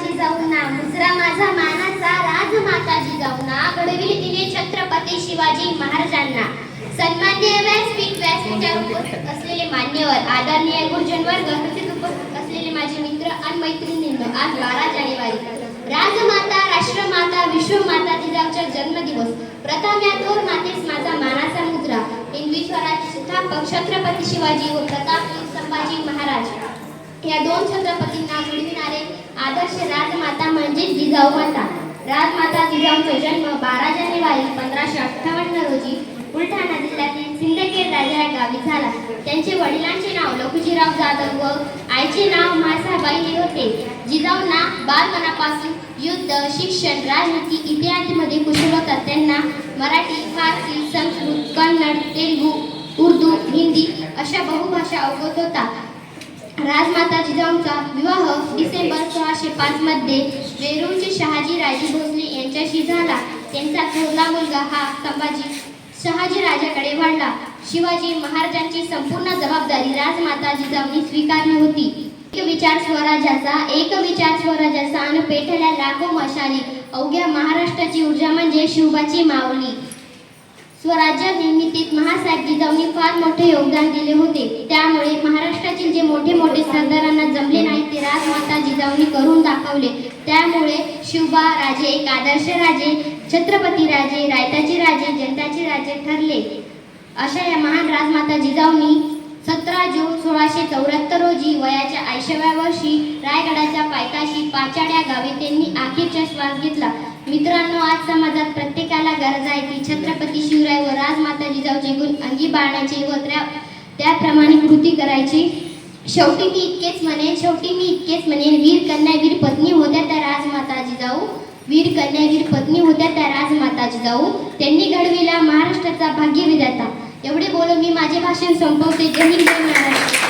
माताजी जाऊना मुजरा माझा मानाचा राज माताजी जाऊना घडविली तिने छत्रपती शिवाजी महाराजांना. सन्मान्य व्यासपीठ व्यासपीठावर उपस्थित असलेले मान्यवर आदरणीय गुरुजनवर वर्ग उपस्थित असलेले माझे मित्र आणि मैत्रिणींनो आज बारा जानेवारी. राजमाता राष्ट्रमाता विश्वमाता जिजाऊचा जन्मदिवस. प्रथम या थोर मातेस माझा मानाचा मुद्रा. हिंदवी स्वराज्य स्थापक छत्रपती शिवाजी व प्रताप संभाजी महाराज. या दोन छत्रपतींना घडविणारे आदर्श राजमाता म्हणजे जिजाऊ माता. राजमाता जिजाऊचा जन्म बारा जानेवारी पंधराशे अठ्ठावन्न रोजी बुलढाणा जिल्ह्यातील सिंदखेड राजा या गावी झाला. त्यांचे वडिलांचे नाव लखुजीराव जाधव व आईचे नाव म्हाळसाबाई हे होते. जिजाऊंना बालपणापासून युद्ध शिक्षण राजनीती इतिहासमध्ये कुशल होतात त्यांना मराठी फारसी संस्कृत कन्नड तेलुगू उर्दू हिंदी अशा बहुभाषा अवगत होता. राजमाता जिजाऊंचा विवाह डिसेंबर सोळाशे पाच मध्ये वेरूळचे शहाजी राजे भोसले यांच्याशी झाला. त्यांचा थोरला मुलगा हा संभाजी शहाजी राजाकडे वाढला. शिवाजी महाराजांची संपूर्ण जबाबदारी राजमाता जिजाऊंनी स्वीकारली होती. एक विचार स्वराज्याचा एक विचार स्वराज्याचा अन पेटल्या लाखो मशाली अवघ्या महाराष्ट्राची ऊर्जा म्हणजे शिवबाची माऊली. स्वराज्य निर्मितीत फार मोठे योगदान दिले होते. त्यामुळे महाराष्ट्रातील जे मोठे मोठे सरदारांना जमले नाही ते राजमाता जिजाऊंनी करून दाखवले. त्यामुळे शिवबा राजे एक आदर्श राजे छत्रपती राजे रायताचे राजे जनताचे राजे ठरले. अशा या महान राजमाता जिजाऊनी सतरा जून सोळाशे चौऱ्याहत्तर रोजी वयाच्या ऐंशीव्या वर्षी रायगडाच्या पायथ्याशी पाचाड्या गावी त्यांनी अखेरचा श्वास घेतला. मित्रांनो आज समाजात प्रत्येकाला गरज आहे की छत्रपती शिवराय व गुण अंगी बाळण्याचे व त्या त्याप्रमाणे कृती करायची. शेवटी मी इतकेच म्हणेन शेवटी मी इतकेच म्हणेन वीर कन्या वीर पत्नी होत्या त्या राजमाता जिजाऊ वीर कन्या वीर पत्नी होत्या त्या राजमाता जिजाऊ त्यांनी घडविला महाराष्ट्राचा भाग्य विधाता एवढे बोलून मी माझे भाषण संपवते. जय हिंद महाराष्ट्र.